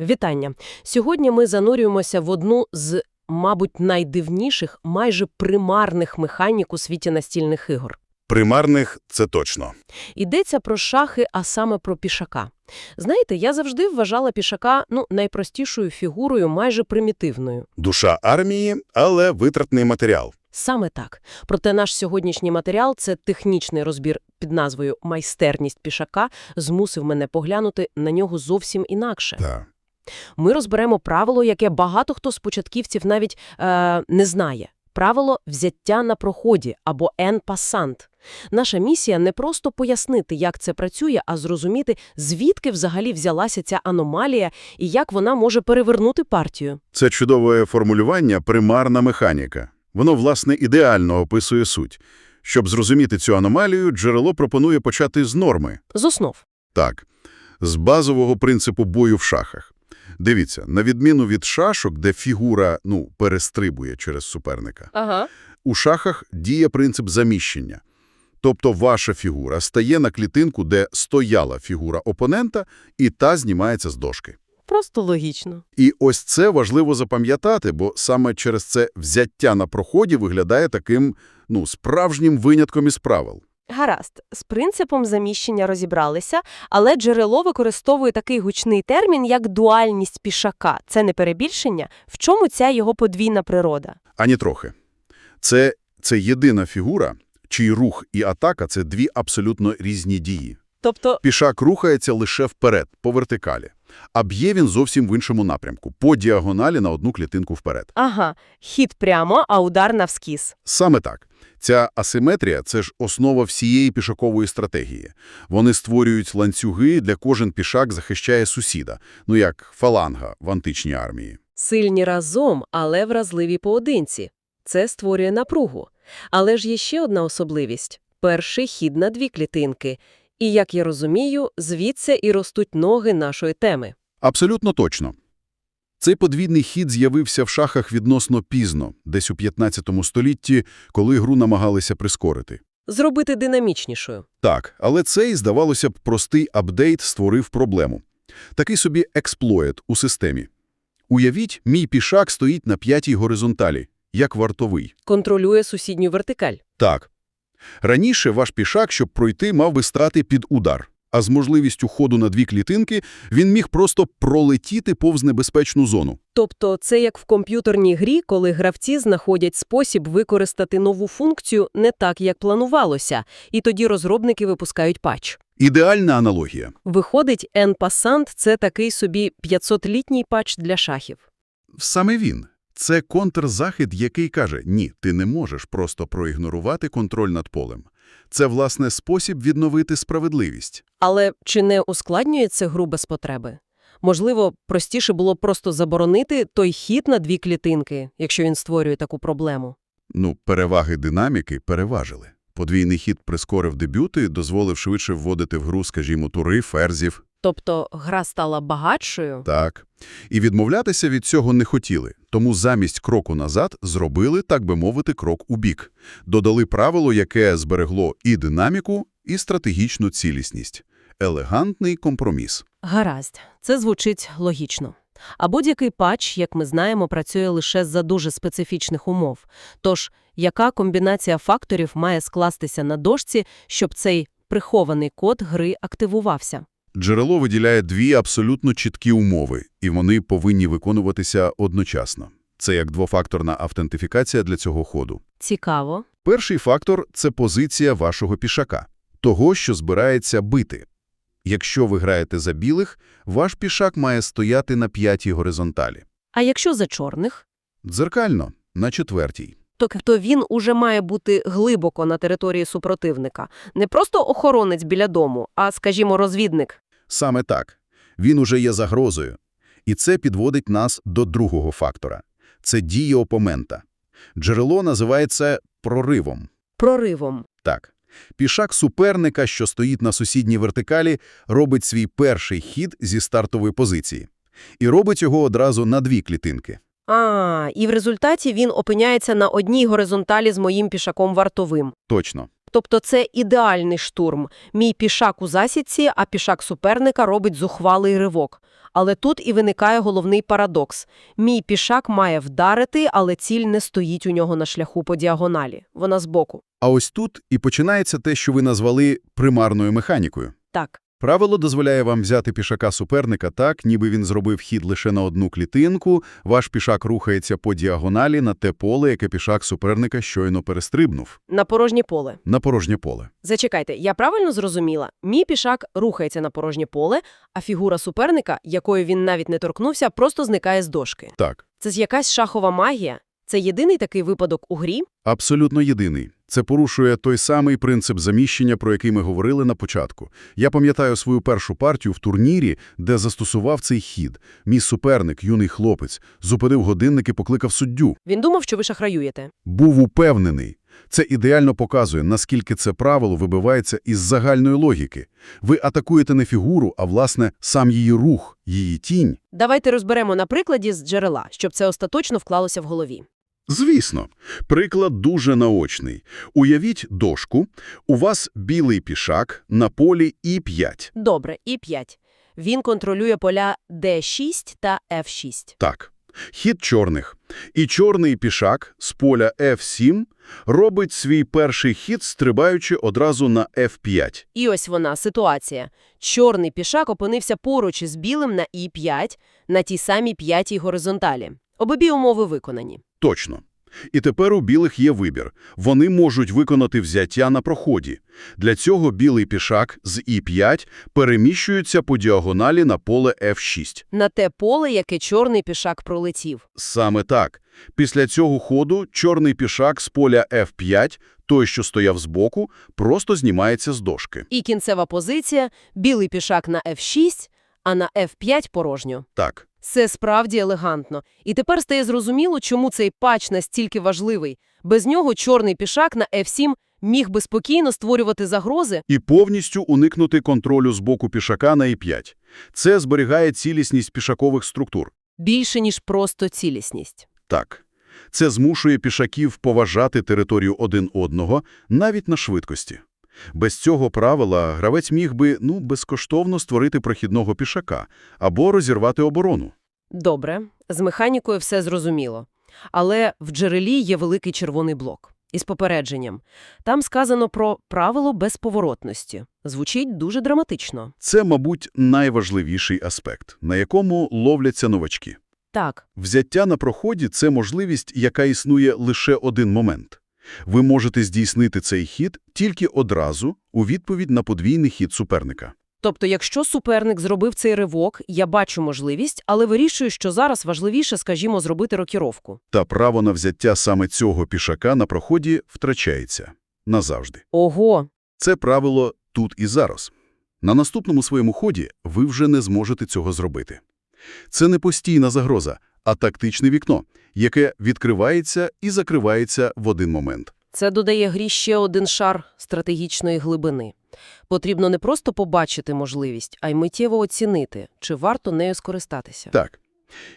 Вітання! Сьогодні ми занурюємося в одну з, мабуть, найдивніших, майже примарних механік у світі настільних ігор. Примарних – це точно. Йдеться про шахи, а саме про пішака. Знаєте, я завжди вважала пішака ну, найпростішою фігурою, майже примітивною. Душа армії, але витратний матеріал. Саме так. Проте наш сьогоднішній матеріал – це технічний розбір під назвою «Майстерність пішака» змусив мене поглянути на нього зовсім інакше. Так. Ми розберемо правило, яке багато хто з початківців навіть е, не знає. Правило взяття на проході або «en passant». Наша місія не просто пояснити, як це працює, а зрозуміти, звідки взагалі взялася ця аномалія і як вона може перевернути партію. Це чудове формулювання «примарна механіка». Воно, власне, ідеально описує суть. Щоб зрозуміти цю аномалію, джерело пропонує почати з норми. З основ. Так, з базового принципу бою в шахах. Дивіться, на відміну від шашок, де фігура, ну, перестрибує через суперника, Ага. у шахах діє принцип заміщення. Тобто ваша фігура стає на клітинку, де стояла фігура опонента, і та знімається з дошки. Просто логічно. І ось це важливо запам'ятати, бо саме через це взяття на проході виглядає таким, ну, справжнім винятком із правил. Гаразд, з принципом заміщення розібралися, але джерело використовує такий гучний термін, як дуальність пішака. Це не перебільшення? В чому ця його подвійна природа? Ані трохи. Це, це єдина фігура, чий рух і атака – це дві абсолютно різні дії. Тобто, Пішак рухається лише вперед, по вертикалі, а б'є він зовсім в іншому напрямку, по діагоналі на одну клітинку вперед. ага, хід прямо, а удар навскіз. Саме так. Ця асиметрія – це ж основа всієї пішакової стратегії. Вони створюють ланцюги, для кожен пішак захищає сусіда, ну як фаланга в античній армії. Сильні разом, але вразливі поодинці. Це створює напругу. Але ж є ще одна особливість – перший хід на дві клітинки. І, як я розумію, звідси і ростуть ноги нашої теми. Абсолютно точно. Цей подвійний хід з'явився в шахах відносно пізно, десь у 15 столітті, коли гру намагалися прискорити. Зробити динамічнішою. Так, але цей, здавалося б, простий апдейт створив проблему. Такий собі експлоїт у системі. Уявіть, мій пішак стоїть на п'ятій горизонталі, як вартовий. Контролює сусідню вертикаль. Так. Раніше ваш пішак, щоб пройти, мав би стати під удар. А з можливістю ходу на дві клітинки він міг просто пролетіти повз небезпечну зону. Тобто це як в комп'ютерній грі, коли гравці знаходять спосіб використати нову функцію не так, як планувалося, і тоді розробники випускають патч. Ідеальна аналогія. Виходить, en passant – це такий собі 500-літній патч для шахів. Саме він. Це контрзахід, який каже, ні, ти не можеш просто проігнорувати контроль над полем. Це, власне, спосіб відновити справедливість. Але чи не ускладнює це гру без потреби? Можливо, простіше було просто заборонити той хід на дві клітинки, якщо він створює таку проблему. Ну, переваги динаміки переважили. Подвійний хід прискорив дебюти, дозволив швидше вводити в гру, скажімо, тури, ферзів. Тобто гра стала багатшою? Так. І відмовлятися від цього не хотіли, тому замість кроку назад зробили, так би мовити, крок у бік. Додали правило, яке зберегло і динаміку, і стратегічну цілісність. Елегантний компроміс. Гаразд. Це звучить логічно. А будь-який патч, як ми знаємо, працює лише за дуже специфічних умов. Тож, яка комбінація факторів має скластися на дошці, щоб цей прихований код гри активувався? Джерело виділяє дві абсолютно чіткі умови, і вони повинні виконуватися одночасно. Це як двофакторна автентифікація для цього ходу. Цікаво. Перший фактор – це позиція вашого пішака, того, що збирається бити. Якщо ви граєте за білих, ваш пішак має стояти на п'ятій горизонталі. А якщо за чорних? Дзеркально – на четвертій. Тобто він уже має бути глибоко на території супротивника. Не просто охоронець біля дому, а, скажімо, розвідник. Саме так. Він уже є загрозою. І це підводить нас до другого фактора. Це дія опомента. Джерело називається проривом. Проривом. Так. Пішак суперника, що стоїть на сусідній вертикалі, робить свій перший хід зі стартової позиції. І робить його одразу на дві клітинки. А, і в результаті він опиняється на одній горизонталі з моїм пішаком вартовим. Точно. Тобто це ідеальний штурм. Мій пішак у засідці, а пішак суперника робить зухвалий ривок. Але тут і виникає головний парадокс. Мій пішак має вдарити, але ціль не стоїть у нього на шляху по діагоналі. Вона збоку. А ось тут і починається те, що ви назвали примарною механікою. Так. Правило дозволяє вам взяти пішака суперника так, ніби він зробив хід лише на одну клітинку, ваш пішак рухається по діагоналі на те поле, яке пішак суперника щойно перестрибнув, На порожнє поле. на порожнє поле. Зачекайте, я правильно зрозуміла? Мій пішак рухається на порожнє поле, а фігура суперника, якою він навіть не торкнувся, просто зникає з дошки. Так, Це ж якась шахова магія? Це єдиний такий випадок у грі? абсолютно єдиний. Це порушує той самий принцип заміщення, про який ми говорили на початку. Я пам'ятаю свою першу партію в турнірі, де застосував цей хід. Мій суперник, юний хлопець, зупинив годинник і покликав суддю. Він думав, що ви шахраюєте. Був упевнений. Це ідеально показує, наскільки це правило вибивається із загальної логіки. Ви атакуєте не фігуру, а, власне, сам її рух, її тінь. Давайте розберемо на прикладі з джерела, щоб це остаточно вклалося в голові. Звісно. Приклад дуже наочний. Уявіть дошку. У вас білий пішак на полі І5. Добре, і 5. Він контролює поля D6 та F6. Так. Хід чорних. І чорний пішак з поля F7 робить свій перший хід, стрибаючи одразу на F5. І ось вона, ситуація. Чорний пішак опинився поруч із білим на І5, на тій самій п'ятій горизонталі. Обидві умови виконані. Точно. І тепер у білих є вибір. Вони можуть виконати взяття на проході. Для цього білий пішак з І5 переміщується по діагоналі на поле F6. На те поле, яке чорний пішак пролетів. Саме так. Після цього ходу чорний пішак з поля F5, той, що стояв збоку, просто знімається з дошки. І кінцева позиція – білий пішак на F6, а на F5 порожньо. Так. Це справді елегантно. І тепер стає зрозуміло, чому цей патч настільки важливий. Без нього чорний пішак на F7 міг би спокійно створювати загрози. І повністю уникнути контролю з боку пішака на І5. Це зберігає цілісність пішакових структур. Більше, ніж просто цілісність. Так. Це змушує пішаків поважати територію один одного навіть на швидкості. Без цього правила гравець міг би, ну, безкоштовно створити прохідного пішака або розірвати оборону. Добре, з механікою все зрозуміло. Але в джерелі є великий червоний блок. Із попередженням. Там сказано про правило безповоротності. Звучить дуже драматично. Це, мабуть, найважливіший аспект, на якому ловляться новачки. Так, Взяття на проході – це можливість, яка існує лише один момент. Ви можете здійснити цей хід тільки одразу у відповідь на подвійний хід суперника. Тобто, якщо суперник зробив цей ривок, я бачу можливість, але вирішую, що зараз важливіше, скажімо, зробити рокіровку. Та право на взяття саме цього пішака на проході втрачається. Назавжди. Ого! Це правило тут і зараз. На наступному своєму ході ви вже не зможете цього зробити. Це не постійна загроза, а тактичне вікно, яке відкривається і закривається в один момент. Це додає грі ще один шар стратегічної глибини. Потрібно не просто побачити можливість, а й миттєво оцінити, чи варто нею скористатися. Так.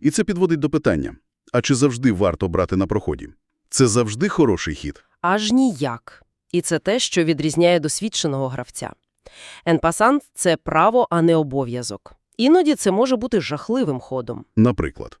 І це підводить до питання. А чи завжди варто брати на проході? Це завжди хороший хід? Аж ніяк. І це те, що відрізняє досвідченого гравця. Енпасант – це право, а не обов'язок. Іноді це може бути жахливим ходом. Наприклад.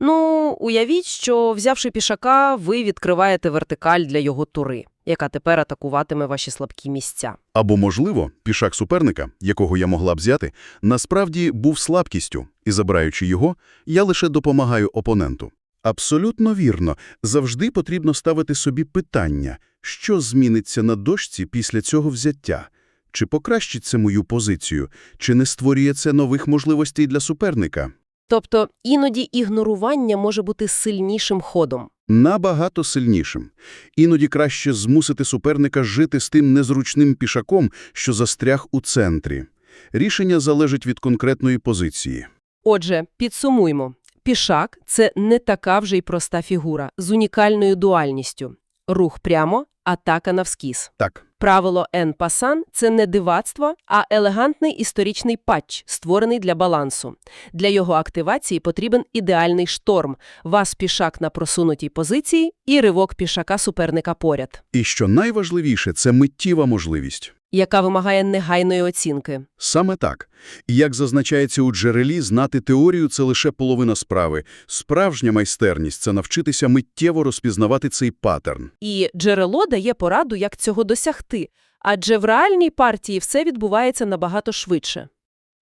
Ну, уявіть, що, взявши пішака, ви відкриваєте вертикаль для його тури, яка тепер атакуватиме ваші слабкі місця. Або, можливо, пішак суперника, якого я могла б взяти, насправді був слабкістю, і, забираючи його, я лише допомагаю опоненту. Абсолютно вірно. Завжди потрібно ставити собі питання, що зміниться на дошці після цього взяття. Чи покращить це мою позицію, чи не створює це нових можливостей для суперника? Тобто іноді ігнорування може бути сильнішим ходом. Набагато сильнішим. Іноді краще змусити суперника жити з тим незручним пішаком, що застряг у центрі. Рішення залежить від конкретної позиції. Отже, підсумуймо. Пішак – це не така вже й проста фігура з унікальною дуальністю. Рух прямо Атака навскіз. Так. Правило Н пасан – це не дивацтво, а елегантний історичний патч, створений для балансу. Для його активації потрібен ідеальний шторм, вас пішак на просунутій позиції і ривок пішака суперника поряд, І що найважливіше, це миттєва можливість. Яка вимагає негайної оцінки. Саме так. І як зазначається у джерелі, знати теорію – це лише половина справи. Справжня майстерність – це навчитися миттєво розпізнавати цей паттерн. І джерело дає пораду, як цього досягти, адже в реальній партії все відбувається набагато швидше.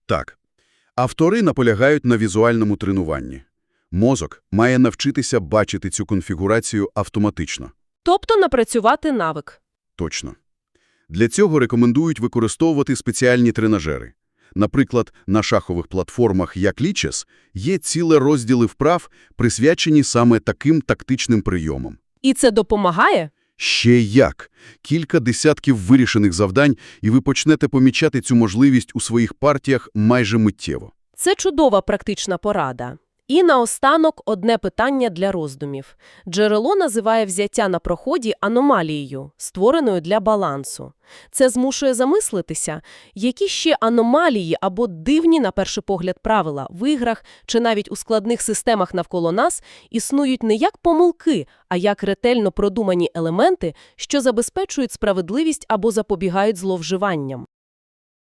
Так. Автори наполягають на візуальному тренуванні. Мозок має навчитися бачити цю конфігурацію автоматично. Тобто напрацювати навик. Точно. Для цього рекомендують використовувати спеціальні тренажери. Наприклад, на шахових платформах як Лічес є ціле розділи вправ, присвячені саме таким тактичним прийомам. І це допомагає? Ще як! Кілька десятків вирішених завдань, і ви почнете помічати цю можливість у своїх партіях майже миттєво. Це чудова практична порада. І наостанок одне питання для роздумів. Джерело називає взяття на проході аномалією, створеною для балансу. Це змушує замислитися, які ще аномалії або дивні, на перший погляд, правила в іграх чи навіть у складних системах навколо нас існують не як помилки, а як ретельно продумані елементи, що забезпечують справедливість або запобігають зловживанням.